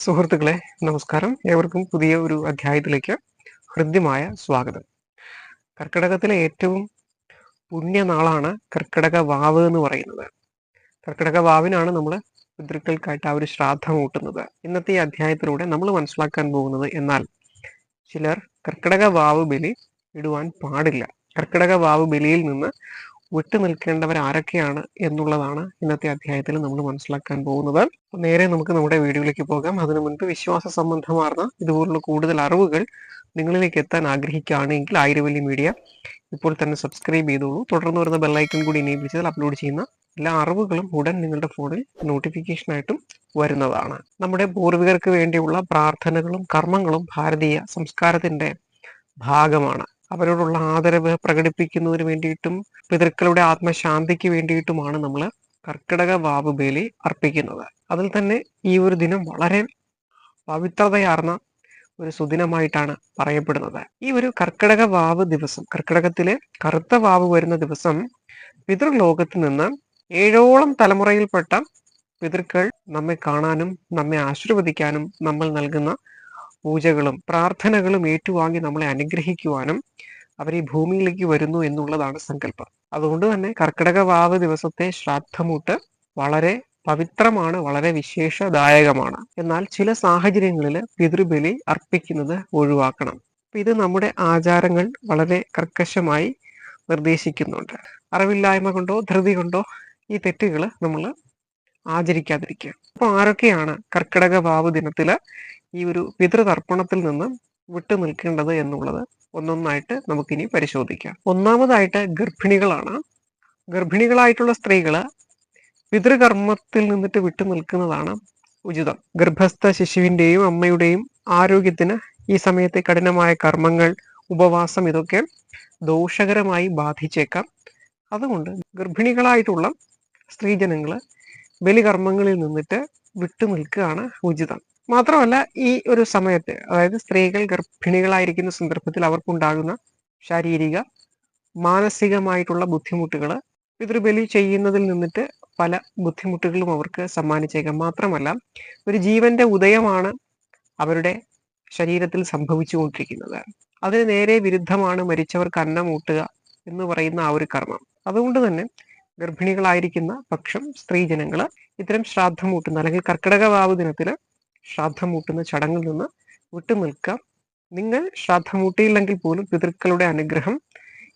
സുഹൃത്തുക്കളെ നമസ്കാരം. ഏവർക്കും പുതിയ ഒരു അധ്യായത്തിലേക്ക് ഹൃദ്യമായ സ്വാഗതം. കർക്കിടകത്തിലെ ഏറ്റവും പുണ്യനാളാണ് കർക്കിടക വാവ് എന്ന് പറയുന്നത്. കർക്കിടക വാവിനാണ് നമ്മൾ പിതൃക്കൾക്കായിട്ട് ആ ഒരു ശ്രാദ്ധം കൂട്ടുന്നത് ഇന്നത്തെ ഈ അധ്യായത്തിലൂടെ നമ്മൾ മനസ്സിലാക്കാൻ പോകുന്നത് എന്നാൽ ചിലർ കർക്കിടക വാവ് ബലി ഇടുവാൻ പാടില്ല. കർക്കിടക വാവ് ബലിയിൽ നിന്ന് വിട്ടു നിൽക്കേണ്ടവർ ആരൊക്കെയാണ് എന്നുള്ളതാണ് ഇന്നത്തെ അധ്യായത്തിൽ നമ്മൾ മനസ്സിലാക്കാൻ പോകുന്നത്. നേരെ നമുക്ക് നമ്മുടെ വീഡിയോയിലേക്ക് പോകാം. അതിനു മുൻപ് വിശ്വാസ സംബന്ധമാർന്ന ഇതുപോലുള്ള കൂടുതൽ അറിവുകൾ നിങ്ങളിലേക്ക് എത്താൻ ആഗ്രഹിക്കുകയാണെങ്കിൽ ആയിരവല്ലി മീഡിയ ഇപ്പോൾ തന്നെ സബ്സ്ക്രൈബ് ചെയ്തോളൂ. തുടർന്ന് വരുന്ന ബെല്ലൈക്കൺ കൂടി ഇനേബിൾ ചെയ്താൽ അപ്ലോഡ് ചെയ്യുന്ന എല്ലാ അറിവുകളും ഉടൻ നിങ്ങളുടെ ഫോണിൽ നോട്ടിഫിക്കേഷനായിട്ടും വരുന്നതാണ്. നമ്മുടെ പൂർവികർക്ക് വേണ്ടിയുള്ള പ്രാർത്ഥനകളും കർമ്മങ്ങളും ഭാരതീയ സംസ്കാരത്തിന്റെ ഭാഗമാണ്. അവരോടുള്ള ആദരവ് പ്രകടിപ്പിക്കുന്നതിന് വേണ്ടിയിട്ടും പിതൃക്കളുടെ ആത്മശാന്തിക്ക് വേണ്ടിയിട്ടുമാണ് നമ്മൾ കർക്കിടക വാവ് ബലി അർപ്പിക്കുന്നത്. അതിൽ തന്നെ ഈ ഒരു ദിനം വളരെ പവിത്രതയാർന്ന ഒരു സുദിനമായിട്ടാണ് പറയപ്പെടുന്നത്. ഈ ഒരു കർക്കിടക വാവ് ദിവസം കർക്കിടകത്തിലെ കറുത്ത വാവ് വരുന്ന ദിവസം പിതൃലോകത്ത് നിന്ന് ഏഴോളം തലമുറയിൽപ്പെട്ട പിതൃക്കൾ നമ്മെ കാണാനും നമ്മെ ആശീർവദിക്കാനും നമ്മൾ നൽകുന്ന പൂജകളും പ്രാർത്ഥനകളും ഏറ്റുവാങ്ങി നമ്മളെ അനുഗ്രഹിക്കുവാനും അവർ ഈ ഭൂമിയിലേക്ക് വരുന്നു എന്നുള്ളതാണ് സങ്കല്പം. അതുകൊണ്ട് തന്നെ കർക്കിടക വാവ് ദിവസത്തെ ശ്രാദ്ധമൂട്ട് വളരെ പവിത്രമാണ് വളരെ വിശേഷദായകമാണ്. എന്നാൽ ചില സാഹചര്യങ്ങളിൽ പിതൃബലി അർപ്പിക്കുന്നത് ഒഴിവാക്കണം. ഇത് നമ്മുടെ ആചാരങ്ങൾ വളരെ കർക്കശമായി നിർദ്ദേശിക്കുന്നുണ്ട്. അറിവില്ലായ്മ കൊണ്ടോ ധൃതി കൊണ്ടോ ഈ തെറ്റുകൾ നമ്മൾ ആചരിക്കാതിരിക്കുക. അപ്പൊ ആരൊക്കെയാണ് കർക്കിടക വാവ് ദിനത്തിൽ ഈ ഒരു പിതൃതർപ്പണത്തിൽ നിന്ന് വിട്ടു നിൽക്കേണ്ടത് എന്നുള്ളത് ഒന്നൊന്നായിട്ട് നമുക്കിനി പരിശോധിക്കാം. ഒന്നാമതായിട്ട് ഗർഭിണികളാണ്. ഗർഭിണികളായിട്ടുള്ള സ്ത്രീകൾ പിതൃകർമ്മത്തിൽ നിന്നിട്ട് വിട്ടു നിൽക്കുന്നതാണ് ഉചിതം. ഗർഭസ്ഥ ശിശുവിന്റെയും അമ്മയുടെയും ആരോഗ്യത്തിന് ഈ സമയത്തെ കഠിനമായ കർമ്മങ്ങൾ ഉപവാസം ഇതൊക്കെ ദോഷകരമായി ബാധിച്ചേക്കാം. അതുകൊണ്ട് ഗർഭിണികളായിട്ടുള്ള സ്ത്രീജനങ്ങൾ ബലികർമ്മങ്ങളിൽ നിന്നിട്ട് വിട്ടു നിൽക്കുകയാണ് ഉചിതം. മാത്രമല്ല ഈ ഒരു സമയത്ത് അതായത് സ്ത്രീകൾ ഗർഭിണികളായിരിക്കുന്ന സന്ദർഭത്തിൽ അവർക്കുണ്ടാകുന്ന ശാരീരിക മാനസികമായിട്ടുള്ള ബുദ്ധിമുട്ടുകൾ പിതൃബലി ചെയ്യുന്നതിൽ നിന്നിട്ട് പല ബുദ്ധിമുട്ടുകളും അവർക്ക് സമ്മാനിച്ചേക്കാം. മാത്രമല്ല ഒരു ജീവന്റെ ഉദയമാണ് അവരുടെ ശരീരത്തിൽ സംഭവിച്ചുകൊണ്ടിരിക്കുന്നത്. അതിന് നേരെ വിരുദ്ധമാണ് മരിച്ചവർക്ക് അന്നം ഊട്ടുക എന്ന് പറയുന്ന ആ ഒരു കർമ്മം. അതുകൊണ്ട് തന്നെ ഗർഭിണികളായിരിക്കുന്ന പക്ഷം സ്ത്രീജനങ്ങൾ ഇത്തരം ശ്രാദ്ധമൂട്ടുന്ന അല്ലെങ്കിൽ കർക്കിടക വാവ് ദിനത്തിൽ ശ്രാദ്ധമൂട്ടുന്ന ചടങ്ങിൽ നിന്ന് വിട്ടു നിൽക്കാം നിങ്ങൾ ശ്രാദ്ധമൂട്ടിയില്ലെങ്കിൽ പോലും പിതൃക്കളുടെ അനുഗ്രഹം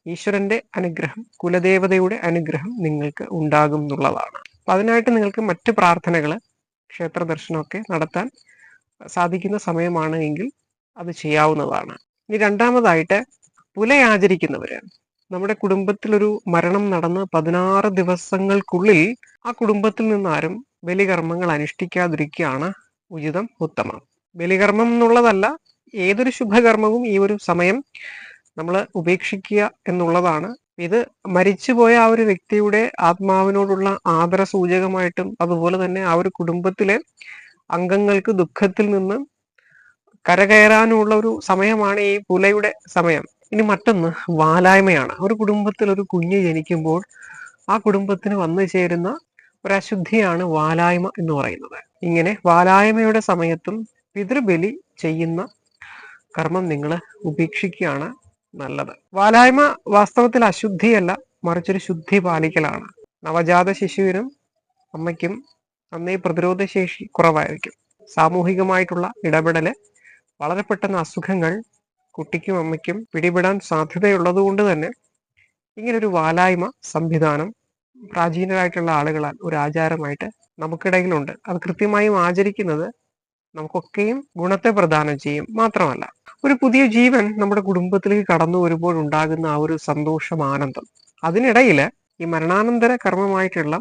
ഈശ്വരന്റെ അനുഗ്രഹം കുലദേവതയുടെ അനുഗ്രഹം നിങ്ങൾക്ക് ഉണ്ടാകും എന്നുള്ളതാണ്. അപ്പൊ അതിനായിട്ട് നിങ്ങൾക്ക് മറ്റ് പ്രാർത്ഥനകൾ ക്ഷേത്ര ദർശനമൊക്കെ നടത്താൻ സാധിക്കുന്ന സമയമാണ് എങ്കിൽ അത് ചെയ്യാവുന്നതാണ്. ഇനി രണ്ടാമതായിട്ട് പുലയാചരിക്കുന്നവര്. നമ്മുടെ കുടുംബത്തിലൊരു മരണം നടന്ന് പതിനാറ് ദിവസങ്ങൾക്കുള്ളിൽ ആ കുടുംബത്തിൽ നിന്നാരും ബലികർമ്മങ്ങൾ അനുഷ്ഠിക്കാതിരിക്കുകയാണ് ഉചിതം ഉത്തമം. ബലികർമ്മം എന്നുള്ളതല്ല ഏതൊരു ശുഭകർമ്മവും ഈ ഒരു സമയം നമ്മൾ ഉപേക്ഷിക്കുക എന്നുള്ളതാണ്. ഇത് മരിച്ചുപോയ ആ ഒരു വ്യക്തിയുടെ ആത്മാവിനോടുള്ള ആദര സൂചകമായിട്ടും അതുപോലെ തന്നെ ആ ഒരു കുടുംബത്തിലെ അംഗങ്ങൾക്ക് ദുഃഖത്തിൽ നിന്ന് കരകയറാനുള്ള ഒരു സമയമാണ് ഈ പുലയുടെ സമയം. ഇനി മറ്റൊന്ന് വാലായ്മയാണ്. ഒരു കുടുംബത്തിൽ ഒരു കുഞ്ഞ് ജനിക്കുമ്പോൾ ആ കുടുംബത്തിന് വന്നു ചേരുന്ന ഒരു അശുദ്ധിയാണ് വാലായ്മ എന്ന് പറയുന്നത്. ഇങ്ങനെ വാലായ്മയുടെ സമയത്തും പിതൃബലി ചെയ്യുന്ന കർമ്മം നിങ്ങൾ ഉപേക്ഷിക്കുകയാണ് നല്ലത്. വാലായ്മ വാസ്തവത്തിൽ അശുദ്ധിയല്ല മറിച്ചൊരു ശുദ്ധി പാലിക്കലാണ്. നവജാത ശിശുവിനും അമ്മയ്ക്കും നന്നേ പ്രതിരോധ ശേഷി കുറവായിരിക്കും. സാമൂഹികമായിട്ടുള്ള ഇടപെടൽ വളരെ പെട്ടെന്ന് അസുഖങ്ങൾ കുട്ടിക്കും അമ്മയ്ക്കും പിടിപെടാൻ സാധ്യതയുള്ളത് കൊണ്ട് തന്നെ ഇങ്ങനൊരു വാലായ്മ സംവിധാനം പ്രാചീനരായിട്ടുള്ള ആളുകളാൽ ഒരു ആചാരമായിട്ട് നമുക്കിടയിലുണ്ട്. അത് കൃത്യമായും ആചരിക്കുന്നത് നമുക്കൊക്കെയും ഗുണത്തെ പ്രദാനം ചെയ്യും മാത്രമല്ല. ഒരു പുതിയ ജീവൻ നമ്മുടെ കുടുംബത്തിലേക്ക് കടന്നു വരുമ്പോൾ ഉണ്ടാകുന്ന ആ ഒരു സന്തോഷം ആനന്ദം. അതിനിടയിൽ ഈ മരണാനന്തര കർമ്മമായിട്ടുള്ള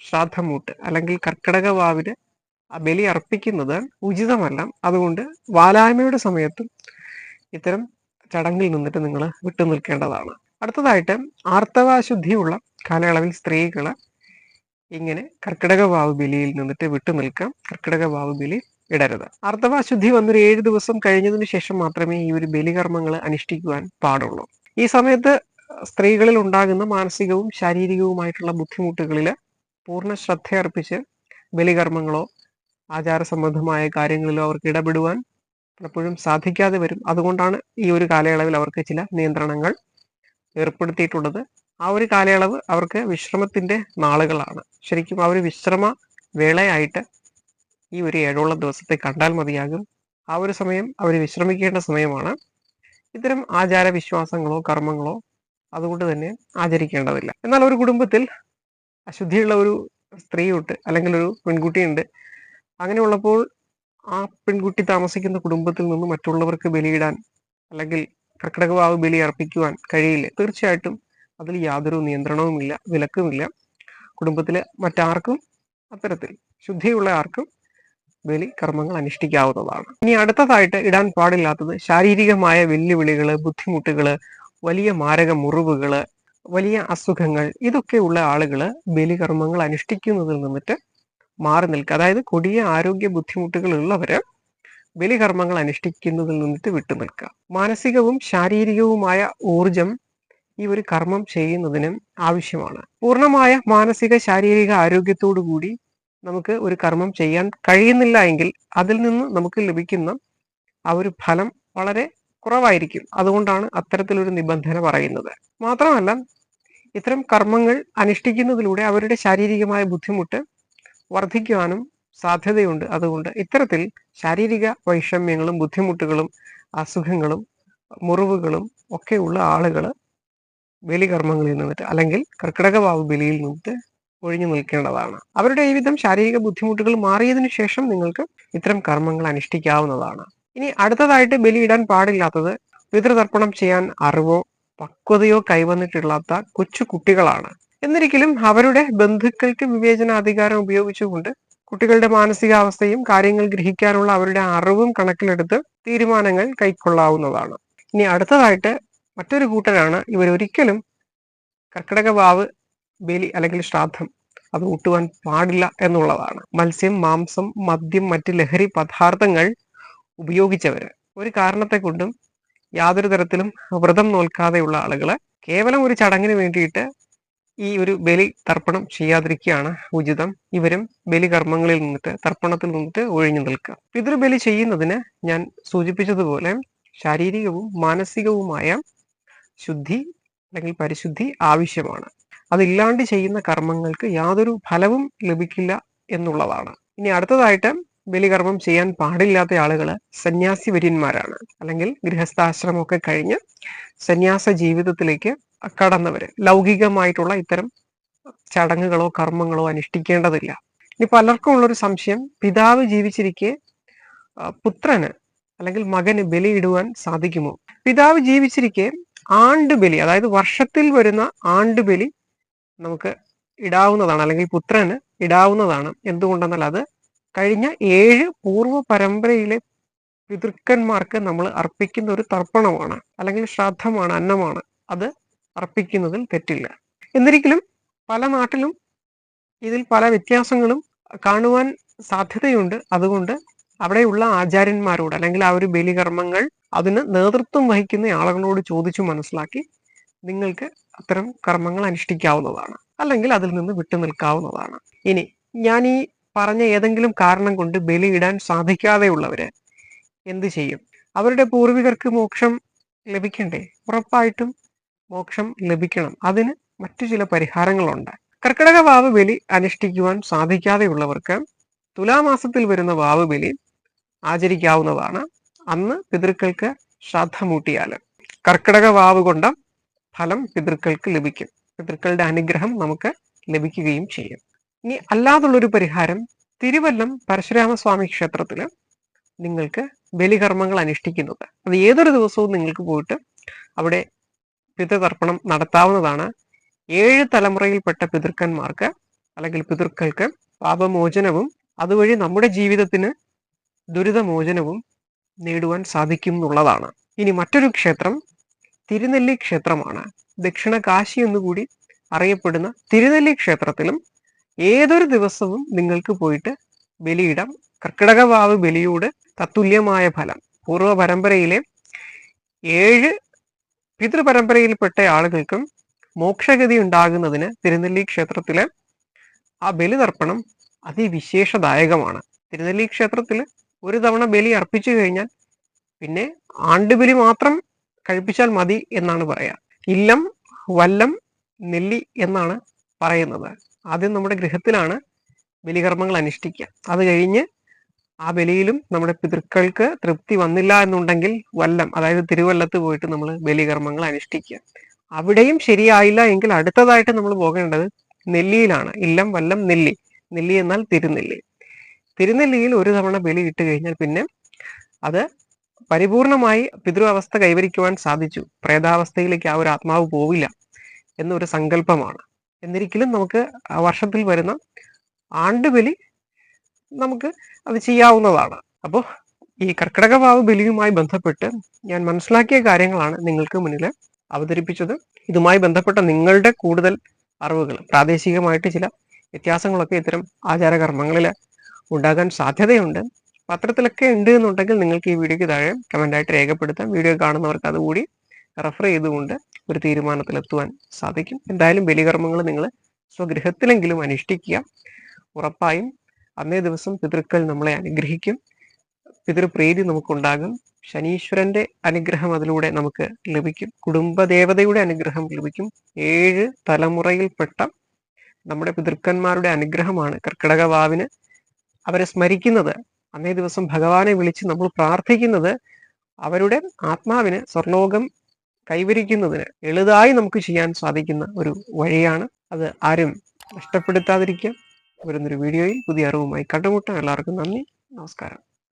ശ്രാദ്ധമൂട്ട് അല്ലെങ്കിൽ കർക്കിടക വാവിന് ബലി അർപ്പിക്കുന്നത് ഉചിതമല്ല. അതുകൊണ്ട് വാലായ്മയുടെ സമയത്തും ഇത്തരം ചടങ്ങിൽ നിന്നിട്ട് നിങ്ങൾ വിട്ടു നിൽക്കേണ്ടതാണ്. അടുത്തതായിട്ട് ആർത്തവാശുദ്ധിയുള്ള കാലയളവിൽ സ്ത്രീകൾ ഇങ്ങനെ കർക്കിടക വാവ് ബലിയിൽ നിന്നിട്ട് വിട്ടു നിൽക്കാം. കർക്കിടക വാവ് ബലി ഇടരുത്. ആർത്തവാശുദ്ധി വന്നൊരു ഏഴ് ദിവസം കഴിഞ്ഞതിന് ശേഷം മാത്രമേ ഈ ഒരു ബലികർമ്മങ്ങൾ അനുഷ്ഠിക്കുവാൻ പാടുള്ളൂ. ഈ സമയത്ത് സ്ത്രീകളിൽ ഉണ്ടാകുന്ന മാനസികവും ശാരീരികവുമായിട്ടുള്ള ബുദ്ധിമുട്ടുകളിൽ പൂർണ ശ്രദ്ധയർപ്പിച്ച് ബലികർമ്മങ്ങളോ ആചാര സംബന്ധമായ കാര്യങ്ങളിലോ അവർക്ക് ഇടപെടുവാൻ പലപ്പോഴും സാധിക്കാതെ വരും. അതുകൊണ്ടാണ് ഈ ഒരു കാലയളവിൽ അവർക്ക് ചില നിയന്ത്രണങ്ങൾ ഏർപ്പെടുത്തിയിട്ടുള്ളത്. ആ ഒരു കാലയളവ് അവർക്ക് വിശ്രമത്തിന്റെ നാളുകളാണ്. ശരിക്കും ആ ഒരു വിശ്രമ വേളയായിട്ട് ഈ ഒരു ഏഴോളം ദിവസത്തെ കണ്ടാൽ മതിയാകും. ആ ഒരു സമയം അവർ വിശ്രമിക്കേണ്ട സമയമാണ്. ഇത്തരം ആചാര വിശ്വാസങ്ങളോ കർമ്മങ്ങളോ അതുകൊണ്ട് തന്നെ ആചരിക്കേണ്ടതില്ല. എന്നാൽ ഒരു കുടുംബത്തിൽ അശുദ്ധിയുള്ള ഒരു സ്ത്രീയുണ്ട് അല്ലെങ്കിൽ ഒരു പെൺകുട്ടിയുണ്ട് അങ്ങനെയുള്ളപ്പോൾ ആ പെൺകുട്ടി താമസിക്കുന്ന കുടുംബത്തിൽ നിന്ന് മറ്റുള്ളവർക്ക് ബലിയിടാൻ അല്ലെങ്കിൽ കർക്കിടകവാവ് ബലി അർപ്പിക്കുവാൻ കഴിയില്ല. തീർച്ചയായിട്ടും അതിൽ യാതൊരു നിയന്ത്രണവുമില്ല വിലക്കുമില്ല. കുടുംബത്തിലെ മറ്റാർക്കും അത്തരത്തിൽ ശുദ്ധിയുള്ള ആർക്കും ബലി കർമ്മങ്ങൾ അനുഷ്ഠിക്കാവുന്നതാണ്. ഇനി അടുത്തതായിട്ട് ഇടാൻ പാടില്ലാത്തത് ശാരീരികമായ വെല്ലുവിളികൾ ബുദ്ധിമുട്ടുകൾ വലിയ മാരക മുറിവുകൾ വലിയ അസുഖങ്ങൾ ഇതൊക്കെയുള്ള ആളുകൾ ബലികർമ്മങ്ങൾ അനുഷ്ഠിക്കുന്നതിൽ നിന്നിട്ട് മാറി നിൽക്കുക. അതായത് കൊടിയ ആരോഗ്യ ബുദ്ധിമുട്ടുകൾ ഉള്ളവര് ബലികർമ്മങ്ങൾ അനുഷ്ഠിക്കുന്നതിൽ നിന്നിട്ട് വിട്ടു നിൽക്കുക. മാനസികവും ശാരീരികവുമായ ഊർജം ഈ ഒരു കർമ്മം ചെയ്യുന്നതിനും ആവശ്യമാണ്. പൂർണമായ മാനസിക ശാരീരിക ആരോഗ്യത്തോടു കൂടി നമുക്ക് ഒരു കർമ്മം ചെയ്യാൻ കഴിയുന്നില്ല എങ്കിൽ അതിൽ നിന്ന് നമുക്ക് ലഭിക്കുന്ന ആ ഒരു ഫലം വളരെ കുറവായിരിക്കും. അതുകൊണ്ടാണ് അത്തരത്തിലൊരു നിബന്ധന പറയുന്നത്. മാത്രമല്ല ഇത്തരം കർമ്മങ്ങൾ അനുഷ്ഠിക്കുന്നതിലൂടെ അവരുടെ ശാരീരികമായ ബുദ്ധിമുട്ട് വർദ്ധിക്കുവാനും സാധ്യതയുണ്ട്. അതുകൊണ്ട് ഇത്തരത്തിൽ ശാരീരിക വൈഷമ്യങ്ങളും ബുദ്ധിമുട്ടുകളും അസുഖങ്ങളും മുറിവുകളും ഒക്കെയുള്ള ആളുകൾ ബലികർമ്മങ്ങളിൽ നിന്നിട്ട് അല്ലെങ്കിൽ കർക്കിടകവാവ് ബലിയിൽ നിന്നിട്ട് ഒഴിഞ്ഞു നിൽക്കേണ്ടതാണ്. അവരുടെ വിധം ശാരീരിക ബുദ്ധിമുട്ടുകൾ മാറിയതിനു ശേഷം നിങ്ങൾക്ക് ഇത്തരം കർമ്മങ്ങൾ അനുഷ്ഠിക്കാവുന്നതാണ്. ഇനി അടുത്തതായിട്ട് ബലിയിടാൻ പാടില്ലാത്തത് പിതൃതർപ്പണം ചെയ്യാൻ അറിവോ പക്വതയോ കൈവന്നിട്ടില്ലാത്ത കൊച്ചു കുട്ടികളാണ്. എന്നിരിക്കലും അവരുടെ ബന്ധുക്കൾക്ക് വിവേചനാധികാരം ഉപയോഗിച്ചുകൊണ്ട് കുട്ടികളുടെ മാനസികാവസ്ഥയും കാര്യങ്ങൾ ഗ്രഹിക്കാനുള്ള അവരുടെ അറിവും കണക്കിലെടുത്ത് തീരുമാനങ്ങൾ കൈക്കൊള്ളാവുന്നതാണ്. ഇനി അടുത്തതായിട്ട് മറ്റൊരു കൂട്ടരാണ്. ഇവരൊരിക്കലും കർക്കിടക വാവ് ബലി അല്ലെങ്കിൽ ശ്രാദ്ധം അത് ഊട്ടുവാൻ പാടില്ല എന്നുള്ളതാണ്. മത്സ്യം മാംസം മദ്യം മറ്റ് ലഹരി പദാർത്ഥങ്ങൾ ഉപയോഗിച്ചവര് ഒരു കാരണത്തെ കൊണ്ടും യാതൊരു തരത്തിലും വ്രതം നോൽക്കാതെയുള്ള ആളുകൾ കേവലം ഒരു ചടങ്ങിന് വേണ്ടിയിട്ട് ഈ ഒരു ബലി തർപ്പണം ചെയ്യാതിരിക്കുകയാണ് ഉചിതം. ഇവരും ബലി കർമ്മങ്ങളിൽ നിന്നിട്ട് തർപ്പണത്തിൽ നിന്നിട്ട് ഒഴിഞ്ഞു നിൽക്കുക. പിതൃബലി ചെയ്യുന്നതിന് ഞാൻ സൂചിപ്പിച്ചതുപോലെ ശാരീരികവും മാനസികവുമായ ശുദ്ധി അല്ലെങ്കിൽ പരിശുദ്ധി ആവശ്യമാണ്. അതില്ലാണ്ട് ചെയ്യുന്ന കർമ്മങ്ങൾക്ക് യാതൊരു ഫലവും ലഭിക്കില്ല എന്നുള്ളതാണ്. ഇനി അടുത്തതായിട്ട് ബലികർമ്മം ചെയ്യാൻ പാടില്ലാത്ത ആളുകൾ സന്യാസി വര്യന്മാരാണ് അല്ലെങ്കിൽ ഗൃഹസ്ഥാശ്രമമൊക്കെ കഴിഞ്ഞ് സന്യാസ ജീവിതത്തിലേക്ക് കടന്നവര്. ലൗകികമായിട്ടുള്ള ഇത്തരം ചടങ്ങുകളോ കർമ്മങ്ങളോ അനുഷ്ഠിക്കേണ്ടതില്ല. ഇനി പലർക്കും ഉള്ളൊരു സംശയം പിതാവ് ജീവിച്ചിരിക്കെ പുത്രന് അല്ലെങ്കിൽ മകന് ബലിയിടുവാൻ സാധിക്കുമോ? പിതാവ് ജീവിച്ചിരിക്കെ ആണ്ടുബലി അതായത് വർഷത്തിൽ വരുന്ന ആണ്ട് ബലി നമുക്ക് ഇടാവുന്നതാണ് അല്ലെങ്കിൽ പുത്രന് ഇടാവുന്നതാണ്. എന്തുകൊണ്ടെന്നാൽ അത് കഴിഞ്ഞ ഏഴ് പൂർവ പരമ്പരയിലെ പിതൃക്കന്മാർക്ക് നമ്മൾ അർപ്പിക്കുന്ന ഒരു തർപ്പണമാണ് അല്ലെങ്കിൽ ശ്രാദ്ധമാണ് അന്നമാണ്. അത് അർപ്പിക്കുന്നതിൽ തെറ്റില്ല. എന്നിരിക്കലും പല നാട്ടിലും ഇതിൽ പല വ്യത്യാസങ്ങളും കാണുവാൻ സാധ്യതയുണ്ട്. അതുകൊണ്ട് അവിടെയുള്ള ആചാര്യന്മാരോട് അല്ലെങ്കിൽ ആ ഒരു ബലികർമ്മങ്ങൾ അതിന് നേതൃത്വം വഹിക്കുന്ന ആളുകളോട് ചോദിച്ചു മനസ്സിലാക്കി നിങ്ങൾക്ക് അത്തരം കർമ്മങ്ങൾ അനുഷ്ഠിക്കാവുന്നതാണ്. അല്ലെങ്കിൽ അതിൽ നിന്ന് വിട്ടു നിൽക്കാവുന്നതാണ്. ഇനി ഞാൻ ഈ പറഞ്ഞ ഏതെങ്കിലും കാരണം കൊണ്ട് ബലിയിടാൻ സാധിക്കാതെയുള്ളവര് എന്ത് ചെയ്യും? അവരുടെ പൂർവികർക്ക് മോക്ഷം ലഭിക്കണ്ടേ? ഉറപ്പായിട്ടും മോക്ഷം ലഭിക്കണം. അതിന് മറ്റു ചില പരിഹാരങ്ങളുണ്ട്. കർക്കിടക വാവ് ബലി അനുഷ്ഠിക്കുവാൻ സാധിക്കാതെയുള്ളവർക്ക് തുലാമാസത്തിൽ വരുന്ന വാവ് ബലി ആചരിക്കാവുന്നതാണ്. അന്ന് പിതൃക്കൾക്ക് ശ്രദ്ധമൂട്ടിയാൽ കർക്കിടക വാവ് കൊണ്ട ഫലം പിതൃക്കൾക്ക് ലഭിക്കും. പിതൃക്കളുടെ അനുഗ്രഹം നമുക്ക് ലഭിക്കുകയും ചെയ്യും. ഇനി അല്ലാതുള്ളൊരു പരിഹാരം തിരുവല്ലം പരശുരാമസ്വാമി ക്ഷേത്രത്തിൽ നിങ്ങൾക്ക് ബലികർമ്മങ്ങൾ അനുഷ്ഠിക്കുന്നത്. അത് ഏതൊരു ദിവസവും നിങ്ങൾക്ക് പോയിട്ട് അവിടെ പിതൃതർപ്പണം നടത്താവുന്നതാണ്. ഏഴ് തലമുറയിൽപ്പെട്ട പിതൃക്കന്മാർക്ക് അല്ലെങ്കിൽ പിതൃക്കൾക്ക് പാപമോചനവും അതുവഴി നമ്മുടെ ജീവിതത്തിന് ദുരിതമോചനവും നേടുവാൻ സാധിക്കും എന്നുള്ളതാണ്. ഇനി മറ്റൊരു ക്ഷേത്രം തിരുനെല്ലി ക്ഷേത്രമാണ്. ദക്ഷിണ കാശി എന്നുകൂടി അറിയപ്പെടുന്ന തിരുനെല്ലി ക്ഷേത്രത്തിലും ഏതൊരു ദിവസവും നിങ്ങൾക്ക് പോയിട്ട് ബലിയിടാം. കർക്കിടകവാവ് ബലിയോട് തത്തുല്യമായ ഫലം. പൂർവ പരമ്പരയിലെ ഏഴ് പിതൃപരമ്പരയിൽപ്പെട്ട ആളുകൾക്കും മോക്ഷഗതി ഉണ്ടാകുന്നതിന് തിരുനെല്ലി ക്ഷേത്രത്തിലെ ആ ബലിതർപ്പണം അതിവിശേഷദായകമാണ്. തിരുനെല്ലി ക്ഷേത്രത്തിൽ ഒരു തവണ ബലി അർപ്പിച്ചു കഴിഞ്ഞാൽ പിന്നെ ആണ്ടുബലി മാത്രം കഴിപ്പിച്ചാൽ മതി എന്നാണ് പറയാ. ഇല്ലം വല്ലം നെല്ലി എന്നാണ് പറയുന്നത്. ആദ്യം നമ്മുടെ ഗൃഹത്തിലാണ് ബലികർമ്മങ്ങൾ അനുഷ്ഠിക്കുക. അത് കഴിഞ്ഞ് ആ ബലിയിലും നമ്മുടെ പിതൃക്കൾക്ക് തൃപ്തി വന്നില്ല എന്നുണ്ടെങ്കിൽ വല്ലം അതായത് തിരുവല്ലത്ത് പോയിട്ട് നമ്മൾ ബലികർമ്മങ്ങൾ അനുഷ്ഠിക്കുക. അവിടെയും ശരിയായില്ല എങ്കിൽ അടുത്തതായിട്ട് നമ്മൾ പോകേണ്ടത് നെല്ലിയിലാണ്. ഇല്ലം വല്ലം നെല്ലി. നെല്ലി എന്നാൽ തിരുനെല്ലി. തിരുനെല്ലിയിൽ ഒരു തവണ ബലി ഇട്ട് കഴിഞ്ഞാൽ പിന്നെ അത് പരിപൂർണമായി പിതൃ അവസ്ഥ കൈവരിക്കുവാൻ സാധിച്ചു. പ്രേതാവസ്ഥയിലേക്ക് ആ ഒരു ആത്മാവ് പോവില്ല എന്നൊരു സങ്കല്പമാണ്. എന്നിരിക്കലും നമുക്ക് വർഷത്തിൽ വരുന്ന ആണ്ടുബലി നമുക്ക് അത് ചെയ്യാവുന്നതാണ്. അപ്പോൾ ഈ കർക്കിടകവാവ് ബലിയുമായി ബന്ധപ്പെട്ട് ഞാൻ മനസ്സിലാക്കിയ കാര്യങ്ങളാണ് നിങ്ങൾക്ക് മുന്നിൽ അവതരിപ്പിച്ചത്. ഇതുമായി ബന്ധപ്പെട്ട നിങ്ങളുടെ കൂടുതൽ അറിവുകൾ പ്രാദേശികമായിട്ട് ചില വ്യത്യാസങ്ങളൊക്കെ ഇത്തരം ആചാരകർമ്മങ്ങളിൽ ഉണ്ടാകാൻ സാധ്യതയുണ്ട്. പത്രത്തിലൊക്കെ ഉണ്ട് എന്നുണ്ടെങ്കിൽ നിങ്ങൾക്ക് ഈ വീഡിയോയ്ക്ക് താഴെ കമന്റായിട്ട് രേഖപ്പെടുത്താം. വീഡിയോ കാണുന്നവർക്ക് അതുകൂടി റെഫർ ചെയ്തുകൊണ്ട് ഒരു തീരുമാനത്തിലെത്തുവാൻ സാധിക്കും. എന്തായാലും ബലികർമ്മങ്ങൾ നിങ്ങൾ സ്വഗൃഹത്തിലെങ്കിലും അനുഷ്ഠിക്കുക. ഉറപ്പായും അന്നേ ദിവസം പിതൃക്കൾ നമ്മളെ അനുഗ്രഹിക്കും. പിതൃപ്രീതി നമുക്കുണ്ടാകും. ശനീശ്വരന്റെ അനുഗ്രഹം അതിലൂടെ നമുക്ക് ലഭിക്കും. കുടുംബദേവതയുടെ അനുഗ്രഹം ലഭിക്കും. ഏഴ് തലമുറയിൽപ്പെട്ട നമ്മുടെ പിതൃക്കന്മാരുടെ അനുഗ്രഹമാണ് കർക്കിടക വാവിന്. അവരെ സ്മരിക്കുന്നത് അന്നേ ദിവസം ഭഗവാനെ വിളിച്ച് നമ്മൾ പ്രാർത്ഥിക്കുന്നത് അവരുടെ ആത്മാവിന് സ്വർലോകം കൈവരിക്കുന്നതിന് എളുതായി നമുക്ക് ചെയ്യാൻ സാധിക്കുന്ന ഒരു വഴിയാണ്. അത് ആരും നഷ്ടപ്പെടുത്താതിരിക്കുക. വരുന്നൊരു വീഡിയോയിൽ പുതിയ അറിവുമായി കണ്ടുമുട്ടാം എല്ലാവർക്കും നന്ദി. നമസ്കാരം.